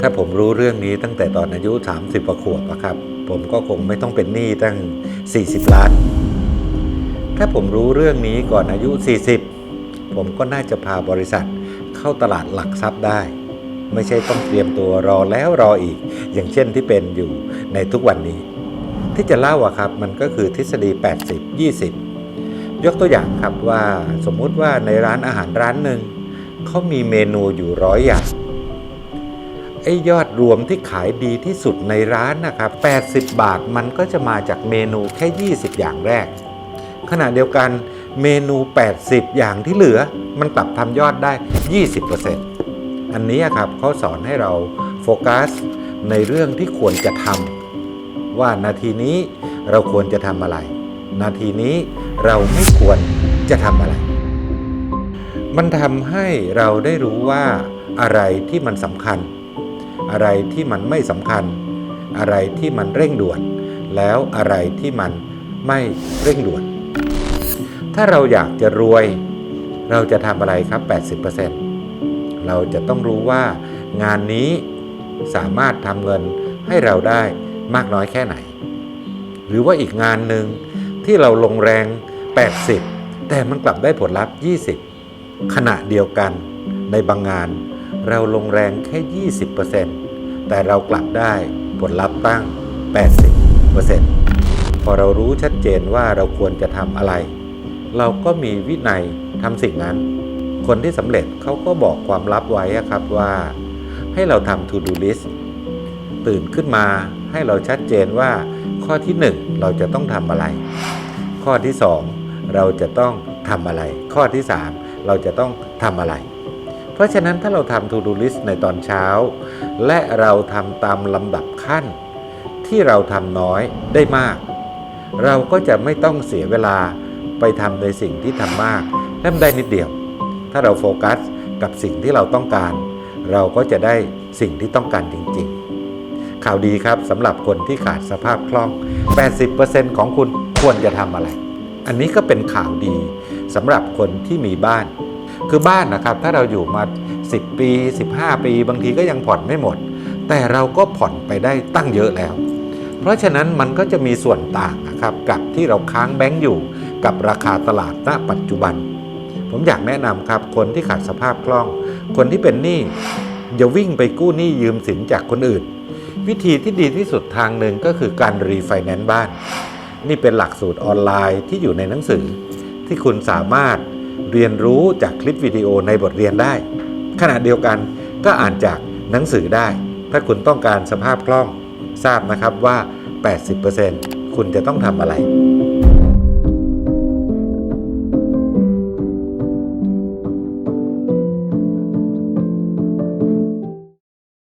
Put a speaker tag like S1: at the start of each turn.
S1: ถ้าผมรู้เรื่องนี้ตั้งแต่ตอนอายุ 30กว่าขวบอะครับ ผมก็คงไม่ต้องเป็นหนี้ตั้ง 40 ล้าน ถ้าผมรู้เรื่องนี้ก่อนอายุ 40 ผมก็น่าจะพาบริษัทเข้าตลาดหลักทรัพย์ได้ ไม่ใช่ต้องเตรียมตัวรอแล้วรออีก อย่างเช่นที่เป็นอยู่ในทุกวันนี้ ที่จะเล่าอะครับมันก็คือทฤษฎี 80 20 ยกตัวอย่างครับว่าสมมุติว่าในร้านอาหารร้านหนึ่งเขามีเมนูอยู่ร้อยอย่าง ไอ้ยอดรวมที่ขายดีที่สุดในร้านนะครับ 80 บาทมันก็จะมาจากเมนูแค่ 20 อย่างแรก ขณะเดียวกันเมนู 80 อย่างที่เหลือ มันกลับทำยอดได้ 20%อันนี้ครับเขาสอนให้เราโฟกัสในเรื่องที่ควรจะทำว่านาทีนี้เราควรจะทำอะไร นาทีนี้เราไม่ควรจะทำอะไร มันทำให้เราได้รู้ว่าอะไรที่มันสำคัญ อะไรที่มันไม่สำคัญ อะไรที่มันเร่งด่วน แล้วอะไรที่มันไม่เร่งด่วน ถ้าเราอยากจะรวย เราจะทำอะไรครับ 80%เราจะต้องรู้ว่างานนี้สามารถทำเงินให้เราได้มากน้อยแค่ไหน หรือว่าอีกงานหนึ่งที่เราลงแรง 80 แต่มันกลับได้ผลลัพธ์ 20 ขณะเดียวกันในบางงาน เราลงแรงแค่ 20% แต่เรากลับได้ผลลัพธ์ตั้ง 80%พอเรารู้ชัดเจนว่าเราควรจะทำอะไร เราก็มีวินัยทำสิ่งนั้น คนที่สำเร็จเขาก็บอกความลับไว้ครับว่าให้เราทำ to do list ตื่นขึ้นมาให้เราชัดเจนว่าข้อที่ 1 เราจะต้องทำอะไร ข้อที่ 2 เราจะต้องทำอะไร ข้อที่ 3 เราจะต้องทำอะไร เพราะฉะนั้นถ้าเราทำ to do list ในตอนเช้า และเราทำตามลำดับขั้น ที่เราทำน้อยได้มาก เราก็จะไม่ต้องเสียเวลาไปทำในสิ่งที่ทำมากและได้นิดเดียว ถ้าเราโฟกัสกับสิ่งที่เราต้องการ เราก็จะได้สิ่งที่ต้องการจริง ๆ ข่าวดีครับสำหรับคนที่ขาดสภาพคล่อง 80%ของคุณควรจะทำอะไร อันนี้ก็เป็นข่าวดีสำหรับคนที่มีบ้าน คือบ้านนะครับ ถ้าเราอยู่มา 10 ปี 15 ปี บางทีก็ยังผ่อนไม่หมด แต่เราก็ผ่อนไปได้ตั้งเยอะแล้ว เพราะฉะนั้นมันก็จะมีส่วนต่างนะครับกับที่เราค้างแบงก์อยู่กับราคาตลาดณปัจจุบัน ผมอยากแนะนำครับคนที่ขาดสภาพคล่อง คนที่เป็นหนี้อย่าวิ่งไปกู้หนี้ยืมสินจากคนอื่น วิธีที่ดีที่สุดทางหนึ่งก็คือการรีไฟแนนซ์บ้าน นี่เป็นหลักสูตรออนไลน์ที่อยู่ในหนังสือ ที่คุณสามารถ เรียนรู้จากคลิปวิดีโอในบทเรียนได้ ขณะเดียวกันก็อ่านจากหนังสือได้ ถ้าคุณต้องการสภาพคล่องทราบนะครับว่า 80%คุณจะต้องทำอะไร